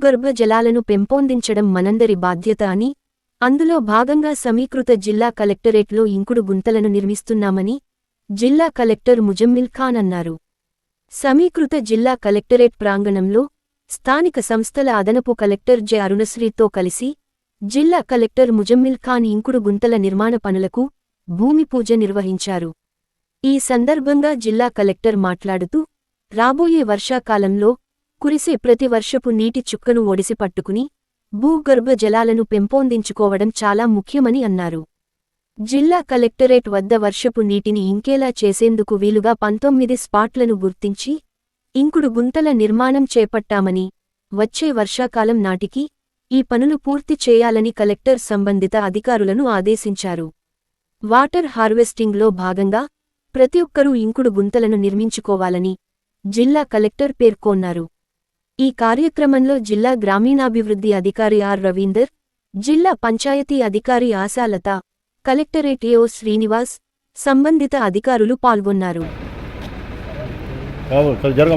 భూగర్భ జలాలను పెంపొందించడం మనందరి బాధ్యత అని అందులో భాగంగా సమీకృత జిల్లా కలెక్టరేట్లో ఇంకుడు గుంతలను నిర్మిస్తున్నామని జిల్లా కలెక్టర్ ముజమ్మిల్ ఖాన్ అన్నారు. సమీకృత జిల్లా కలెక్టరేట్ ప్రాంగణంలో స్థానిక సంస్థల అదనపు కలెక్టర్ జె. అరుణశ్రీతో కలిసి జిల్లా కలెక్టర్ ముజమ్మిల్ ఖాన్ ఇంకుడు గుంతల నిర్మాణ పనులకు భూమి పూజ నిర్వహించారు. ఈ సందర్భంగా జిల్లా కలెక్టర్ మాట్లాడుతూ రాబోయే వర్షాకాలంలో కురిసే ప్రతి వర్షపు నీటి చుక్కను ఒడిసి పట్టుకుని భూగర్భ జలాలను పెంపొందించుకోవడం చాలా ముఖ్యమని అన్నారు. జిల్లా కలెక్టరేట్ వద్ద వర్షపు నీటిని ఇంకేలా చేసేందుకు వీలుగా పంతొమ్మిది స్పాట్లను గుర్తించి ఇంకుడు గుంతల నిర్మాణం చేపట్టామని వచ్చే వర్షాకాలం నాటికి ఈ పనులు పూర్తి చేయాలని కలెక్టర్ సంబంధిత అధికారులను ఆదేశించారు. వాటర్ హార్వెస్టింగ్లో భాగంగా ప్రతి ఒక్కరూ ఇంకుడు గుంతలను నిర్మించుకోవాలని జిల్లా కలెక్టర్ పేర్కొన్నారు. ఈ కార్యక్రమంలో జిల్లా గ్రామీణాభివృద్ధి అధికారి ఆర్ రవీందర్ జిల్లా పంచాయతీ అధికారి ఆశాలత కలెక్టరేట్ ఏఓ శ్రీనివాస్ సంబంధిత అధికారులు పాల్గొన్నారు. బాబు కొంచెం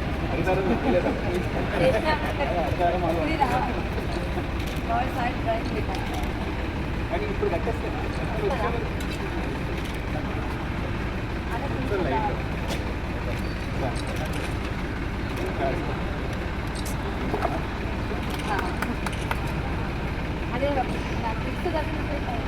ఇప్పుడు అదే నాకు ఫిక్స్ దగ్గర